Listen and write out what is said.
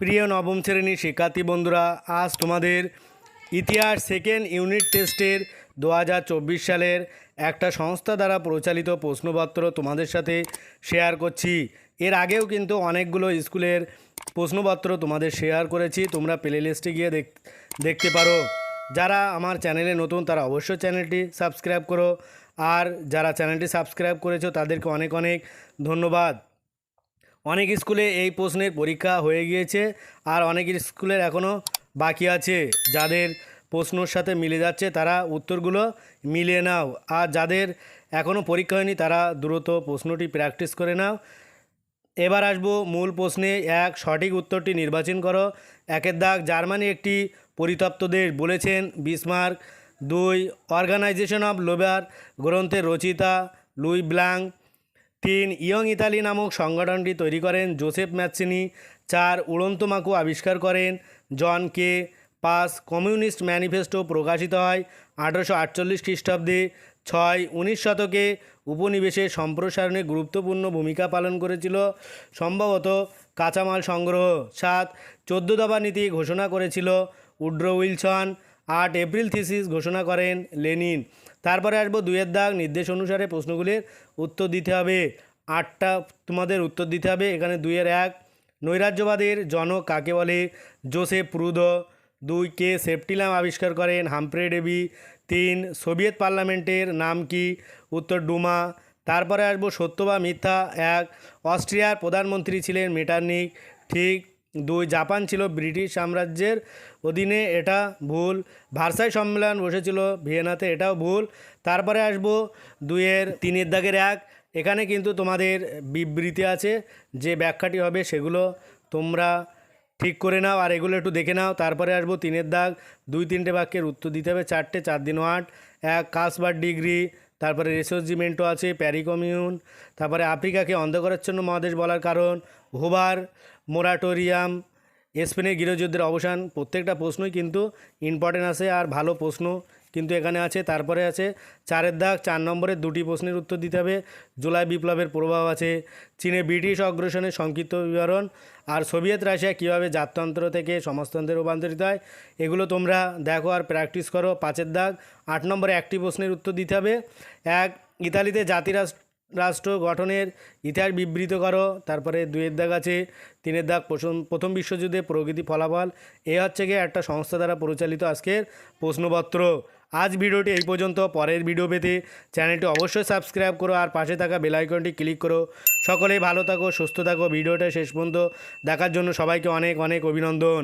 প্রিয় নবম শ্রেণির শিক্ষার্থী বন্ধুরা, আজ তোমাদের ইতিহাস সেকেন্ড ইউনিট টেস্টের দু হাজার চব্বিশ সালের একটা সংস্থা দ্বারা পরিচালিত প্রশ্নপত্র তোমাদের সাথে শেয়ার করছি। এর আগেও কিন্তু অনেকগুলো স্কুলের প্রশ্নপত্র তোমাদের শেয়ার করেছি, তোমরা প্লে লিস্টে গিয়ে দেখ, দেখতে পারো। যারা আমার চ্যানেলে নতুন, তারা অবশ্যই চ্যানেলটি সাবস্ক্রাইব করো। আর যারা চ্যানেলটি সাবস্ক্রাইব করেছ, তাদেরকে অনেক অনেক ধন্যবাদ। অনেক স্কুলে এই প্রশ্নের পরীক্ষা হয়ে গিয়েছে আর অনেক স্কুলের এখনও বাকি আছে। যাদের প্রশ্নর সাথে মিলে যাচ্ছে, তারা উত্তরগুলো মিলিয়ে নাও। আর যাদের এখনও পরীক্ষা হয়নি, তারা দ্রুত প্রশ্নটি প্র্যাকটিস করে নাও। এবার আসব মূল প্রশ্নে। এক, সঠিক উত্তরটি নির্বাচন করো। একের দাগ, জার্মানি একটি পরিতপ্ত দেশ বলেছেন বিসমার্ক। দুই, অর্গানাইজেশন অফ লেবার গ্রন্থের রচিতা লুই ব্ল্যাং তিন ইয়ং ইতালি নামক সংগঠনটি তৈরি করেন জোসেফ ম্যাথসিনি চার উড়ন্ত মাকু আবিষ্কার করেন, জন কে পাঁচ কমিউনিস্ট ম্যানিফেস্টো প্রকাশিত হয় আঠারোশো আটচল্লিশ খ্রিস্টাব্দে। ছয় উনিশ শতকে উপনিবেশের সম্প্রসারণে গুরুত্বপূর্ণ ভূমিকা পালন করেছিল। সম্ভবত কাঁচামাল সংগ্রহ। সাত চোদ্দ দফা নীতি ঘোষণা করেছিল উড্রো উইলসন। আট এপ্রিল থিসিস ঘোষণা করেন লেনিন। তারপরে আসব দুয়ের দাগ, নির্দেশ অনুসারে প্রশ্নগুলির উত্তর দিতে হবে। আটটা তোমাদের উত্তর দিতে হবে, এখানে দুইয়ের এক। নৈরাজ্যবাদের জনক কাকে বলে? জোসেফ প্রুদো দুই, কে সেফটিলাম আবিষ্কার করেন? হামপ্রে ডেবি। তিন, সোভিয়েত পার্লামেন্টের নাম কি? উত্তর, ডুমা। তারপরে আসব সত্য বা মিথ্যা। এক, অস্ট্রিয়ার প্রধানমন্ত্রী ছিলেন মেটার্নিক। ঠিক দুই, জাপান ছিল ব্রিটিশ সাম্রাজ্যের অধীনে, এটা ভুল। ভার্সাই সম্মেলন বসেছিল ভিয়েনাতে, এটাও ভুল। তারপরে আসব দুইয়ের, তিনের দাগের এক। এখানে কিন্তু তোমাদের বিবৃতি আছে, যে ব্যাখ্যাটি হবে সেগুলো তোমরা ঠিক করে নাও আর এগুলো একটু দেখে নাও। তারপরে আসব তিনের দাগ। দুই, তিনটে বাক্যের উত্তর দিতে হবে, চারটে, চার দিন আট। এক কাসবার ডিগ্রি। তারপরে রেসোজিমেন্টও আছে, প্যারিকমিউন, তারপরে আফ্রিকাকে অন্ধকারাচ্ছন্ন মহাদেশ বলার কারণ, হোবার, মোরাটোরিয়াম, স্পেনের গৃহযুদ্ধের অবসান, প্রত্যেকটা প্রশ্নই কিন্তু ইম্পর্টেন্ট আছে আর ভালো প্রশ্ন কিন্তু এখানে আছে, তারপরে আছে, চারের দাগ, চার নম্বরের দুটি প্রশ্নের উত্তর দিতে হবে, জুলাই বিপ্লবের প্রভাব আছে, চীনে ব্রিটিশ অগ্রসনের সংক্ষিপ্ত বিবরণ, আর সোভিয়েত রাশিয়া কীভাবে জাততন্ত্র থেকে সমাজতন্ত্রে রূপান্তরিত হয়, এগুলো তোমরা দেখো আর প্র্যাকটিস করো, পাঁচের দাগ, আট নম্বরে একটি প্রশ্নের উত্তর দিতে হবে, এক, ইতালিতে জাতিরাষ্ট্র রাষ্ট্র গঠনের ইতিহাস বিবৃত করো। তারপরে দুইয়ের দাগ আছে, তিনের দাগ প্রথম বিশ্বযুদ্ধে প্রকৃতি ফলাফল। এ হচ্ছে গিয়ে একটা সংস্থা দ্বারা পরিচালিত আজকের প্রশ্নপত্র। আজ ভিডিওটি এই পর্যন্ত, পরের ভিডিও পেতে চ্যানেলটি অবশ্যই সাবস্ক্রাইব করো আর পাশে থাকা বেল আইকনটি ক্লিক করো। সকলেই ভালো থাকো, সুস্থ থাকো। ভিডিওটা শেষ পর্যন্ত দেখার জন্য সবাইকে অনেক অনেক অভিনন্দন।